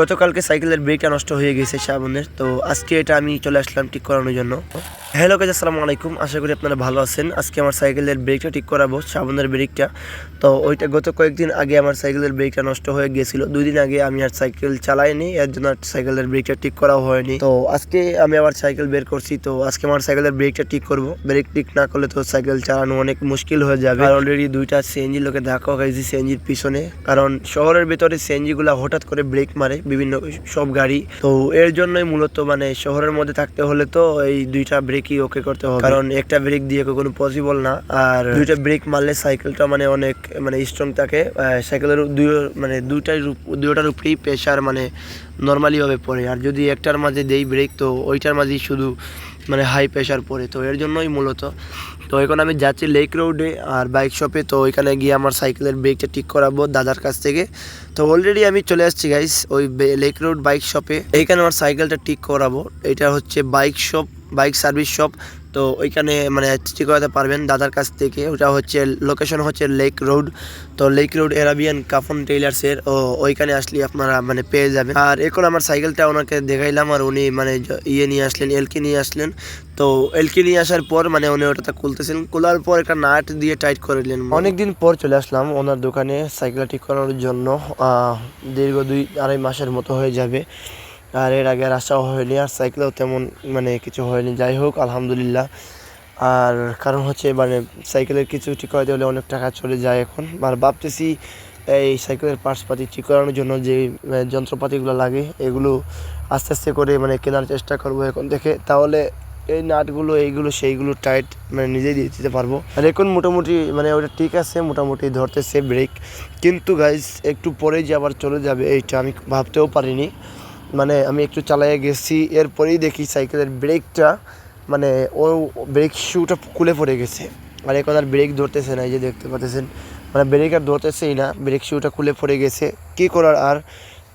গতকালকে সাইকেলের ব্রেকটা নষ্ট হয়ে গেছে শ্রাবণের তো আজকে এটা আমি চলে আসলাম ঠিক করানোর জন্য। হ্যালো কাজ আসসালামু আলাইকুম। আশা করি আপনারা ভালো আছেন। আজকে আমার সাইকেলের ব্রেকটা ঠিক করাবো শ্রাবণের ব্রেকটা। তো ওইটা গত কয়েকদিন আগে আমার সাইকেলের ব্রেকটা নষ্ট হয়ে গিয়েছিল দুই দিন আগে আমি আর সাইকেল চালাইনি, এর জন্য আর সাইকেলের ব্রেকটা ঠিক করা হয়নি। তো আজকে আমি আবার সাইকেল বের করছি, তো আজকে আমার সাইকেলের ব্রেকটা ঠিক করব। ব্রেক ঠিক না করলে তো সাইকেল চালানো অনেক মুশকিল হয়ে যাবে। আর অলরেডি দুইটা সিএনজি লোকে ধাক্কা খাইছি সিএনজির পিছনে। কারণ শহরের ভেতরে সিএনজি গুলা হঠাৎ করে ব্রেক মারে। বিভিন্ন সব গাড়ি। তো এর জন্যই মূলত মানে শহরের মধ্যে থাকতে হলে তো এই দুইটা ব্রেকই ওকে করতে হবে। কারণ একটা ব্রেক দিয়ে কোনো পসিবল না। আর দুইটা ব্রেক মারলে সাইকেলটা মানে অনেক মানে স্ট্রং থাকে। সাইকেলের দুই মানে দুইটাই দুইটার উপরেই প্রেশার মানে নর্মালিভাবে পড়ে। আর যদি একটার মাঝে দেই ব্রেক তো ওইটার মাঝেই শুধু মানে হাই প্রেশার পরে, তো এর জন্যই মূলত। তো এখন আমি যাচ্ছি লেক রোডে আর বাইক শপে তো ওইখানে গিয়ে আমার সাইকেলের ব্রেকটা ঠিক করাবো দাদার কাছ থেকে। তো অলরেডি আমি চলে আসছি গাইস ওই লেক রোড বাইক শপে এইখানে আমার সাইকেলটা ঠিক করাবো, এটা হচ্ছে bike shop bike service shop তো ওইখানে মানে ঠিক করাতে পারবেন দাদার কাছ থেকে। ওটা হচ্ছে লোকেশন হচ্ছে লেক রোড তো লেক রোড এরাবিয়ান কাফন টেইলার্সের ও ওইখানে আসলে আপনারা মানে পেয়ে যাবেন। আর এখন আমার সাইকেলটা ওনাকে দেখাইলাম আর উনি মানে ইয়ে নিয়ে আসলেন, এলকি নিয়ে আসলেন। তো এলকি নিয়ে আসার পর মানে উনি ওটাতে খুলতেছেন। খোলার পর একটা নাট দিয়ে টাইট করে দিলেন। অনেকদিন পর চলে আসলাম ওনার দোকানে সাইকেল ঠিক করানোর জন্য। দীর্ঘ দুই, আড়াই মাসের মতো হয়ে যাবে। আর এর আগে আসাও হয়নি, আর সাইকেলেও তেমন মানে কিছু হয়নি। যাই হোক, আলহামদুলিল্লাহ। আর কারণ হচ্ছে মানে সাইকেলের কিছু ঠিক করাতে হলে অনেক টাকা চলে যায় এখন। আর ভাবতেছি এই সাইকেলের পার্টসপাতি ঠিক করানোর জন্য যে যন্ত্রপাতিগুলো লাগে, এগুলো আস্তে আস্তে করে মানে কেনার চেষ্টা করব এখন থেকে। তাহলে এই নাটগুলো, এইগুলো, সেইগুলো টাইট মানে নিজেই দিয়ে দিতে পারব। আর এখন মোটামুটি মানে ওটা ঠিক আছে, মোটামুটি ধরতেছে ব্রেক। কিন্তু গাইজ একটু পরেই যে আবার চলে যাবে, এইটা আমি ভাবতেও পারিনি। মানে আমি একটু চালাইয়ে গেছি, এরপরেই দেখি সাইকেলের ব্রেকটা মানে ও ব্রেক শুটা খুলে পড়ে গেছে। আর এখন আর ব্রেক ধরতেছে না, এই যে দেখতে পাচ্ছেন। মানে ব্রেক আর ধরতেছেই না, ব্রেক শুটা খুলে পড়ে গেছে। কী করার আর?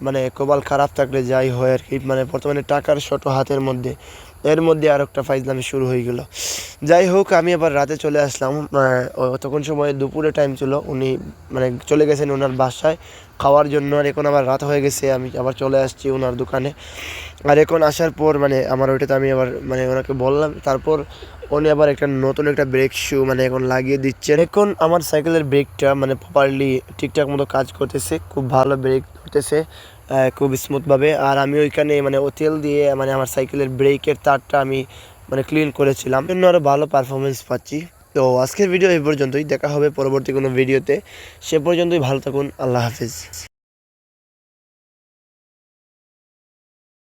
মানে কপাল খারাপ থাকলে যাই হয় আর কি। মানে বর্তমানে টাকার শত হাতের মধ্যে। এর মধ্যে আর একটা ফাইজলামি শুরু হয়ে গেল। যাই হোক আমি আবার রাতে চলে আসলাম। আহ, তখন সময় দুপুরে টাইম ছিল। উনি মানে চলে গেছেন ওনার বাসায় খাওয়ার জন্য। আর এখন আবার রাত হয়ে গেছে আমি আবার চলে আসছি ওনার দোকানে। আর এখন আসার পর মানে আমার ওইটাতে আমি আবার মানে ওনাকে বললাম। তারপর উনি আবার একটা নতুন একটা ব্রেক শু মানে এখন লাগিয়ে দিচ্ছেন। এখন আমার সাইকেলের ব্রেকটা মানে প্রপারলি ঠিকঠাক মতো কাজ করতেছে খুব ভালো ব্রেক ধরতেছে আহ, খুব স্মুথভাবে আর আমি ওইখানে মানে ও তেল দিয়ে মানে আমার সাইকেলের ব্রেকের তারটা আমি মানে ক্লিন করেছিলাম। জন্য আরও ভালো পারফরমেন্স পাচ্ছি। তো আজকের ভিডিও এই পর্যন্তই। দেখা হবে পরবর্তী কোনো ভিডিওতে সে পর্যন্তই ভালো থাকুন। আল্লাহ হাফিজ।